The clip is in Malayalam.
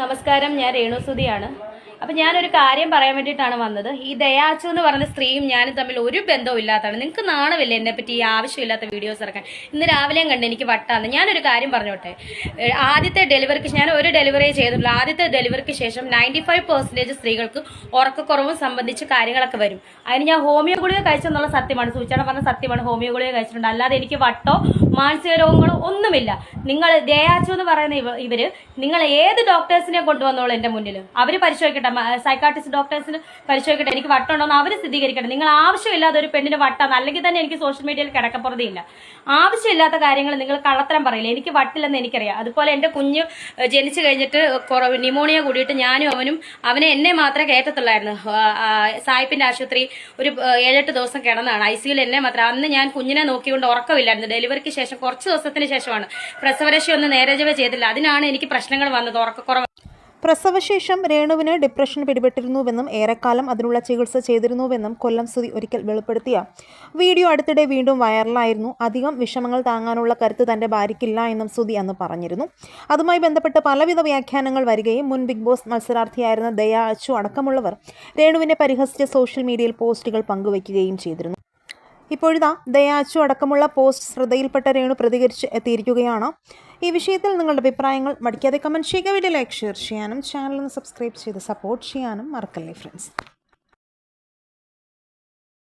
നമസ്കാരം ഞാൻ രേണുസുതിയാണ് അപ്പം ഞാനൊരു കാര്യം പറയാൻ വേണ്ടിയിട്ടാണ് വന്നത്. ഈ ദയാച്ചു എന്ന് പറഞ്ഞ സ്ത്രീയും ഞാനും തമ്മിൽ ഒരു ബന്ധവും ഇല്ലാത്തതാണ് നിങ്ങൾക്ക് നാണമില്ല എന്നെ പറ്റി ഈ ആവശ്യമില്ലാത്ത വീഡിയോസ് ഇറക്കാൻ? ഇന്ന് രാവിലെയും കണ്ട് എനിക്ക് വട്ടാന്ന്. ഞാനൊരു കാര്യം പറഞ്ഞോട്ടെ. ആദ്യത്തെ ഡെലിവറിക്ക് ഞാൻ ഒരു ഡെലിവറി ചെയ്തിട്ടുള്ളൂ ആദ്യത്തെ ഡെലിവറിക്ക് ശേഷം നയന്റി ഫൈവ് പെർസെന്റേജ് സ്ത്രീകൾക്ക് ഉറക്കക്കുറവും സംബന്ധിച്ച് കാര്യങ്ങളൊക്കെ വരും. അതിന് ഞാൻ ഹോമിയോ ഗുളിക കഴിച്ചെന്നുള്ള സത്യമാണ്. സൂചന പറഞ്ഞ സത്യമാണ്. ഹോമിയോ ഗുളിക കഴിച്ചിട്ടുണ്ട്. അല്ലാതെ എനിക്ക് വട്ടോ മാനസിക രോഗങ്ങളോ ഒന്നുമില്ല. നിങ്ങൾ ദയാച്ചു എന്ന് പറയുന്ന ഇവ ഇവർ നിങ്ങൾ ഏത് ഡോക്ടേഴ്സിനെ കൊണ്ടുവന്നോളൂ എന്റെ മുന്നിൽ? അവർ പരിശോധിക്കട്ടെ സൈക്കാട്രിസ്റ്റ് ഡോക്ടേഴ്സിന് പരിശോധിക്കട്ടെ എനിക്ക് വട്ടുണ്ടോ എന്ന് അവർ സ്ഥിരീകരിക്കട്ടെ. നിങ്ങൾ ആവശ്യമില്ലാതെ ഒരു പെണ്ണിന് വട്ടാന്ന് അല്ലെങ്കിൽ തന്നെ എനിക്ക് സോഷ്യൽ മീഡിയയിൽ കിടക്കപ്പുറതിയില്ല. ആവശ്യമില്ലാത്ത കാര്യങ്ങൾ നിങ്ങൾ കള്ളത്തരം പറയില്ല. എനിക്ക് വട്ടില്ലെന്ന് എനിക്കറിയാം. അതുപോലെ എന്റെ കുഞ്ഞ് ജനിച്ചു കഴിഞ്ഞിട്ട് കുറവ് ന്യൂമോണിയ കൂടിയിട്ട് ഞാനും അവനും അവനെ എന്നെ മാത്രമേ കയറ്റത്തുള്ളായിരുന്നു. സായിപ്പിന്റെ ആശുപത്രി ഒരു ഏഴെട്ട് ദിവസം കിടന്നാണ് ഐ സിയിൽ എന്നെ മാത്രം. അന്ന് ഞാൻ കുഞ്ഞിനെ നോക്കിക്കൊണ്ട് ഉറക്കമില്ലായിരുന്നു. ഡെലിവറിക്ക് ശേഷം കുറച്ച് ദിവസത്തിന് ശേഷമാണ്. പ്രസവരക്ഷ ഒന്നും നേരജവ ചെയ്തില്ല. അതിനാണ് എനിക്ക് പ്രശ്നങ്ങൾ വന്നത് ഉറക്കക്കുറവ്. പ്രസവശേഷം രേണുവിന് ഡിപ്രഷൻ പിടിപെട്ടിരുന്നുവെന്നും ഏറെക്കാലം അതിനുള്ള ചികിത്സ ചെയ്തിരുന്നുവെന്നും കൊല്ലം സ്തുതി ഒരിക്കൽ വെളിപ്പെടുത്തിയ വീഡിയോ അടുത്തിടെ വീണ്ടും വൈറലായിരുന്നു. അധികം വിഷമങ്ങൾ താങ്ങാനുള്ള കരുത്ത് തന്റെ ഭാര്യയ്ക്കില്ല എന്നും സ്തുതി അന്ന് പറഞ്ഞിരുന്നു. അതുമായി ബന്ധപ്പെട്ട് പലവിധ വ്യാഖ്യാനങ്ങൾ വരികയും മുൻ ബിഗ് ബോസ് മത്സരാർത്ഥിയായിരുന്ന ദയ അച്ചു അടക്കമുള്ളവർ രേണുവിനെ പരിഹസിച്ച് സോഷ്യൽ മീഡിയയിൽ പോസ്റ്റുകൾ പങ്കുവയ്ക്കുകയും ചെയ്തിരുന്നു. ഇപ്പോഴിതാ ദയാച്ചു അടക്കമുള്ള പോസ്റ്റ് ശ്രദ്ധയിൽപ്പെട്ട രേണു പ്രതികരിച്ച് എത്തിയിരിക്കുകയാണ്. ഈ വിഷയത്തിൽ നിങ്ങളുടെ അഭിപ്രായങ്ങൾ മടിക്കാതെ കമന്റ് ചെയ്യുക. വീഡിയോ ലൈക്ക് ഷെയർ ചെയ്യാനും ചാനൽ ഒന്ന് സബ്സ്ക്രൈബ് ചെയ്ത് സപ്പോർട്ട് ചെയ്യാനും മറക്കല്ലേ ഫ്രണ്ട്സ്